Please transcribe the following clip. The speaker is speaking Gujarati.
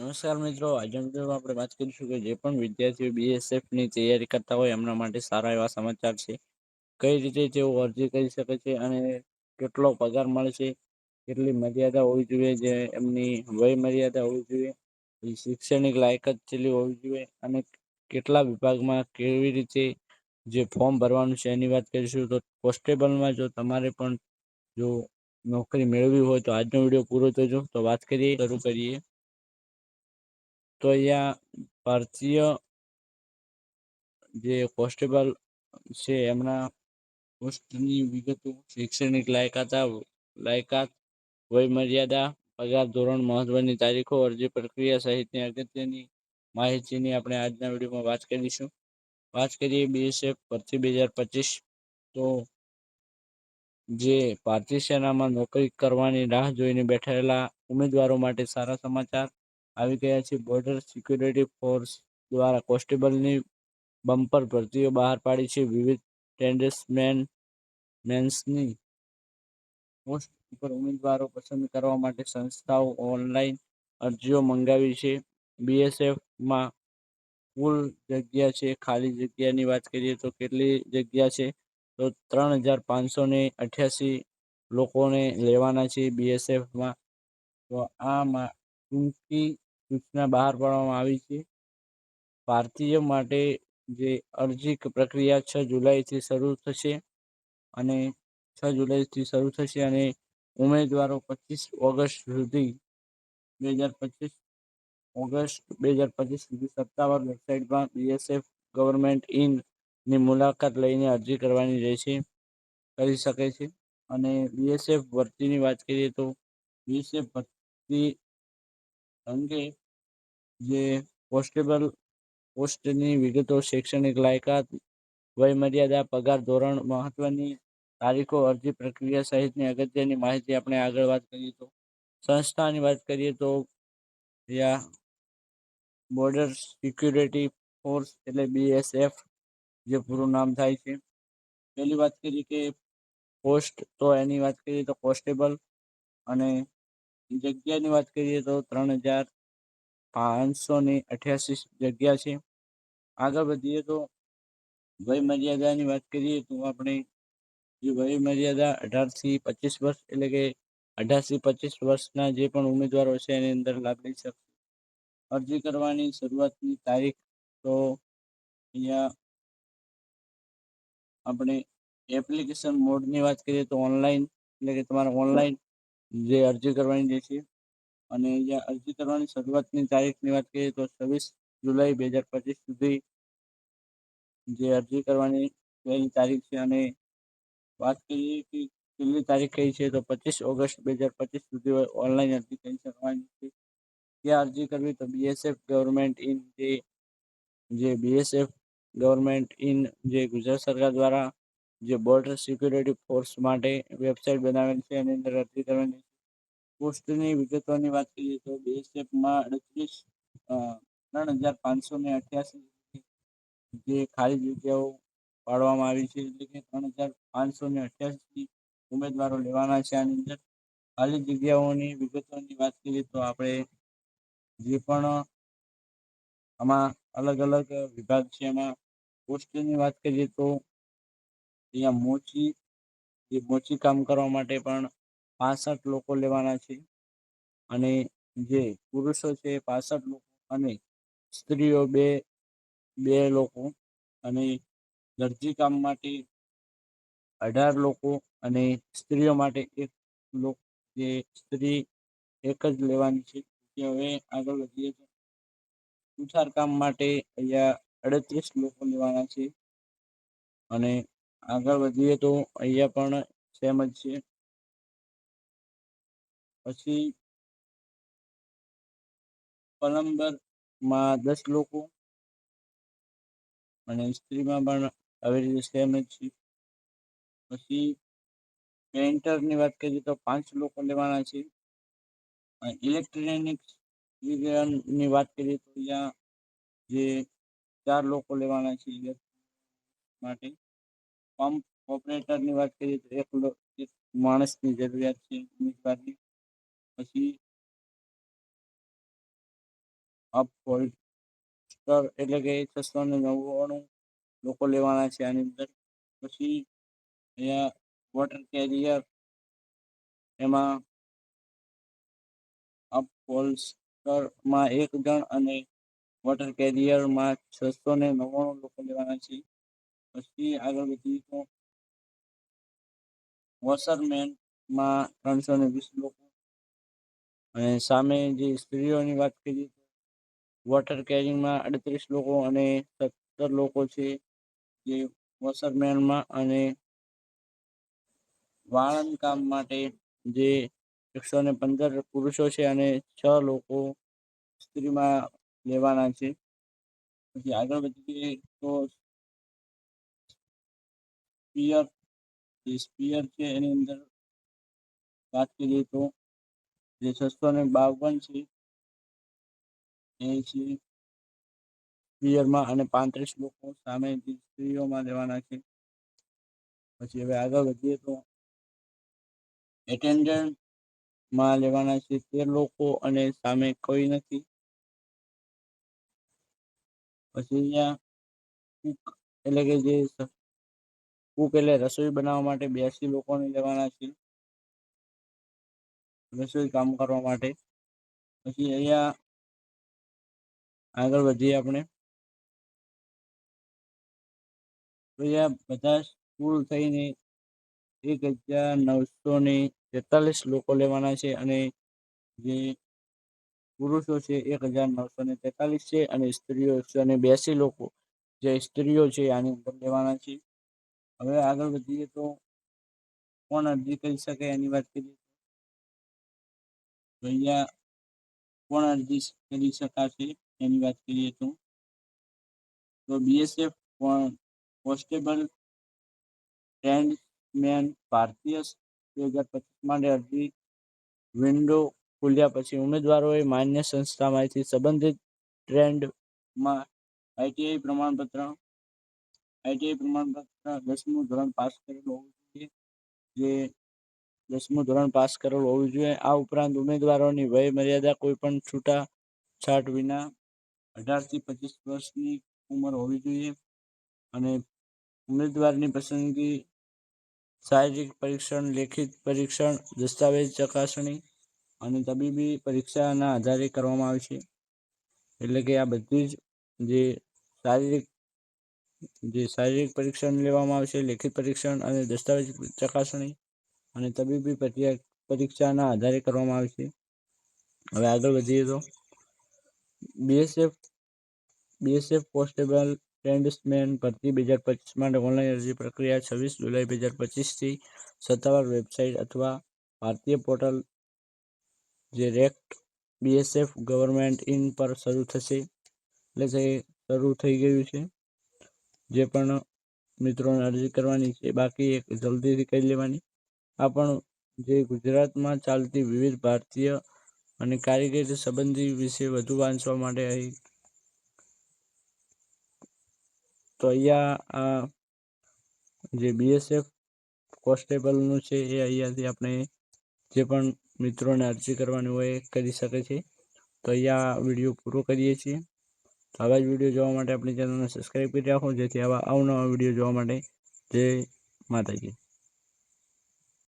નમસ્કાર મિત્રો આજના વિડીયોમાં આપણે વાત કરીશું કે જે પણ વિદ્યાર્થીઓ બીએસએફની તૈયારી કરતા હોય એમના માટે સારા એવા સમાચાર છે. કઈ રીતે તેઓ અરજી કરી શકે છે અને કેટલો પગાર મળે છે, કેટલી મર્યાદા હોવી જોઈએ, જે એમની વય મર્યાદા હોવી જોઈએ શૈક્ષણિક લાયકાત કેટલી હોવી જોઈએ અને કેટલા વિભાગમાં કેવી રીતે જે ફોર્મ ભરવાનું છે એની વાત કરીશું. તો કોન્સ્ટેબલમાં જો તમારે પણ જો નોકરી મેળવી હોય તો આજનો વીડિયો પૂરો થજો. તો વાત કરીએ, શરૂ કરીએ. તો અહીંયા ભારતીય જે કોન્સ્ટેબલ છે એમના પોસ્ટની વિગતો શૈક્ષણિક લાયકાત લાયકાત વય મર્યાદા પગાર ધોરણ મહત્વની તારીખો અરજી પ્રક્રિયા સહિતની અગત્યની માહિતીની આપણે આજના વિડીયોમાં વાત કરીશું વાત કરીએ બીએસએફ ભરતી બે હજાર પચીસ તો જે ભારતીય સેનામાં નોકરી કરવાની રાહ જોઈને બેઠેલા ઉમેદવારો માટે સારા સમાચાર આવી ગયા છે. બોર્ડર સિક્યુરિટી ફોર્સ દ્વારા કોન્સ્ટેબલની બમ્પર ભરતીઓ બહાર પાડી છે. વિવિધ ટેન્ડર્સમેન મેન્સની પોસ્ટ ઉપર ઉમેદવારો પસંદ કરવા માટે સંસ્થાઓ ઓનલાઈન અરજીઓ મંગાવી છે. બીએસએફમાં કુલ જગ્યા છે. ખાલી જગ્યાની વાત કરીએ તો કેટલી જગ્યા છે? તો ત્રણ હજાર પાંચસો ને અઠ્યાસી લોકોને લેવાના છે બીએસએફમાં તો આમાં ટૂંકી સૂચના બહાર પાડવામાં આવી છે. ભારતીય માટે જે અરજી પ્રક્રિયા છ જુલાઈથી શરૂ થશે અને છ જુલાઈથી શરૂ થશે અને ઉમેદવારો પચીસ ઓગસ્ટ સુધી બે હજાર પચીસ ઓગસ્ટ બે હજાર પચીસ સુધી સત્તાવાર વેબસાઇટમાં બીએસએફ ગવર્મેન્ટ ઇનની મુલાકાત લઈને અરજી કરવાની રહેશે, કરી શકે છે. અને બીએસએફ ભરતીની વાત કરીએ તો બીએસએફ ભરતી અંગે જે કોન્સ્ટેબલ પોસ્ટની વિગતો શૈક્ષણિક લાયકાત વયમર્યાદા પગાર ધોરણ મહત્વની તારીખો અરજી પ્રક્રિયા સહિતની અગત્યની માહિતી આપણે આગળ વાત કરીએ તો સંસ્થાની વાત કરીએ તો યા બોર્ડર સિક્યુરિટી ફોર્સ એટલે બીએસએફ જે પૂરું નામ થાય છે પહેલી વાત કરીએ કે પોસ્ટ તો એની વાત કરીએ તો કોન્સ્ટેબલ અને જગ્યાની વાત કરીએ તો ત્રણ હજાર પાંચસો ને અઠ્યાસી જગ્યા છે. આગળ વધીએ તો વય મર્યાદાની વાત કરીએ તો આપણે જે વય મર્યાદા અઢારથી પચીસ વર્ષ એટલે કે અઢારથી પચીસ વર્ષના જે પણ ઉમેદવારો છે એની અંદર લાભ લઈ શકશે. અરજી કરવાની શરૂઆતની તારીખ તો અહીંયા આપણે એપ્લિકેશન મોડની વાત કરીએ તો ઓનલાઈન એટલે કે તમારે ઓનલાઈન જે અરજી કરવાની જે છે. અને અહીંયા અરજી કરવાની શરૂઆતની તારીખની વાત કરીએ તો છવ્વીસ જુલાઈ બે હજાર પચીસ સુધી જે અરજી કરવાની પહેલી તારીખ છે. અને વાત કરીએ કે છેલ્લી તારીખ કઈ છે તો પચીસ ઓગસ્ટ બે હજાર પચીસ સુધી ઓનલાઈન અરજી કરી શકવાની છે. ક્યાં અરજી કરવી તો બીએસએફ ગવર્મેન્ટ ઇન જે જે બીએસએફ ગવર્મેન્ટ ઇન જે ગુજરાત સરકાર દ્વારા જે બોર્ડર સિક્યુરિટી ફોર્સ માટે વેબસાઇટ બનાવેલ છે, એની અંદર અરજી કરવાની પોસ્ટની વિગતોની વાત કરીએ તો બીએસએફમાં અડત્રીસ ત્રણ હજાર પાંચસો ને અઠ્યાસી જે ખાલી જગ્યાઓ પાડવામાં આવી છે, એટલે કે ત્રણ હજાર પાંચસો ને અઠ્યાસી ઉમેદવારો લેવાના છે આની અંદર. ખાલી જગ્યાઓની વિગતોની વાત કરીએ તો આપણે જે પણ આમાં અલગ અલગ વિભાગ છે એમાં પોસ્ટની વાત કરીએ તો અહીંયા મોચી જે મોચી કામ કરવા માટે પણ પાસઠ લોકો લેવાના છે. અને જે પુરુષો છે પાસઠ લોકો અને સ્ત્રીઓ બે બે લોકો અને દરજી કામ માટે અઢાર લોકો અને સ્ત્રીઓ માટે એક લોકો, જે સ્ત્રી એક જ લેવાની છે. કે હવે આગળ વધીએ તો સુથાર કામ માટે અહીંયા અડત્રીસ લોકો લેવાના છે. અને આગળ વધીએ તો અહીંયા પણ સેમ જ છે. પછી પલમ્બરમાં દસ લોકો અને સ્ત્રીમાં પણ આવી રીતે સેમ જ છે. પછી પેન્ટરની વાત કરીએ તો પાંચ લોકો લેવાના છે. ઇલેક્ટ્રોનિકની વાત કરીએ તો અહીંયા જે ચાર લોકો લેવાના છે માટે. પંપ ઓપરેટરની વાત કરીએ તો એક માણસની જરૂરિયાત છે, ઉમેદવારની. પછી એટલે કે છસો ને નવ્વાણું લોકો લેવાના છે આની અંદર. પછી અહીંયા વોટર કેરિયર એમાં અપ હોલ્સ્ટરમાં એક જણ અને વોટર કેરિયરમાં છસો ને નવ્વાણું લોકો લેવાના છે. પછી આગળ વધી તો વોશરમેનમાં ત્રણસો ને વીસ લોકો. અને સામે જે સ્ત્રીઓની વાત કરીએ વોટર કેરિંગમાં અડત્રીસ લોકો અને સત્તર લોકો છે જે વોશરમેનમાં અને વાળંદ કામ માટે જે એકસો ને પંદર પુરુષો છે અને છ લોકો સ્ત્રીમાં લેવાના છે. પછી આગળ વધીએ તો સ્પિયર, જે સ્પીયર છે એની અંદર વાત કરીએ તો જે છસો ને બાવન છે એ છે સ્પીયરમાં અને પાંત્રીસ લોકો સામે સ્ત્રીઓમાં લેવાના છે. પછી હવે આગળ વધીએ તો એટેન્ડન્ટમાં લેવાના છે તેર લોકો અને સામે કોઈ નથી. પછી અહીંયા એટલે કે જે કુક એટલે રસોઈ બનાવવા માટે બ્યાસી લોકોને લેવાના છે. રસોઈ કામ કરવા માટે. પછી અહીંયા આગળ વધીએ આપણે. અહીંયા બધા કુલ થઈને એક હજાર નવસો ને તેતાલીસ લોકો લેવાના છે અને જે પુરુષો છે એક હજાર નવસો ને તેતાલીસ છે અને સ્ત્રીઓ એકસો ને બ્યાસી લોકો. જે સ્ત્રીઓ છે આની અંદર લેવાના છે. હવે આગળ વધીએ તો કોણ અરજી કરી શકે એની વાત કરીએ અહીંયા કોણ અરજી કરી શકાશે એની વાત કરીએ તો? તો બીએસએફ કોન્સ્ટેબલ ટ્રેન્ડમેન ભારતીય બે હજાર પચીસ માટે અરજી વિન્ડો ખુલ્યા પછી ઉમેદવારોએ માન્ય સંસ્થામાંથી સંબંધિત ટ્રેન્ડમાં આઈટીઆઈ પ્રમાણપત્ર આઈટીઆઈ પ્રમાણપત્ર દસમું ધોરણ પાસ કરેલું હોવું જોઈએ. જે દસમું ધોરણ પાસ કરેલું હોવું જોઈએ. આ ઉપરાંત ઉમેદવારોની વય મર્યાદા કોઈ પણ છૂટા છાટ વિના અઢારથી પચીસ વર્ષની ઉંમર હોવી જોઈએ. અને ઉમેદવારની પસંદગી શારીરિક પરીક્ષણ, લેખિત પરીક્ષણ, દસ્તાવેજ ચકાસણી અને તબીબી પરીક્ષાના આધારે કરવામાં આવે છે. એટલે કે આ બધી જ જે શારીરિક જે શારીરિક પરીક્ષણ લેવામાં આવશે, લેખિત પરીક્ષણ અને દસ્તાવેજ ચકાસણી અને તબીબી પરીક્ષાના આધારે કરવામાં આવે છે હવે આગળ વધીએ તો. બીએસએફ બીએસએફ કોન્સ્ટેબલ ટ્રેન્ડમેન ભરતી બે હજાર પચીસ માટે ઓનલાઈન અરજી પ્રક્રિયા છવ્વીસ જુલાઈ બે હજાર પચીસથી સત્તાવાર વેબસાઇટ અથવા ભારતીય પોર્ટલ જે રેક્ટ બીએસએફ ગવર્મેન્ટ ઇન પર શરૂ થશે. એટલે જે શરૂ થઈ ગયું છે. જે પણ મિત્રોને અરજી કરવાની છે, બાકી એક જલ્દીથી કરી લેવાની. આ પણ જે ગુજરાતમાં ચાલતી વિવિધ ભારતીય અને કારીગરી સંબંધી વિશે વધુ વાંચવા માટે અહીં તો અહીંયા આ જે બીએસએફ કોન્સ્ટેબલનું છે, એ અહીંયાથી આપણે જે પણ મિત્રોને અરજી કરવાની હોય એ કરી શકે છે. તો અહીંયા વીડિયો પૂરો કરીએ છીએ. તો આવા જ વીડિયો જોવા માટે આપણી ચેનલને સબસ્ક્રાઈબ કરી રાખો, જેથી આવા અવનવા વીડિયો જોવા માટે જય માતાજી.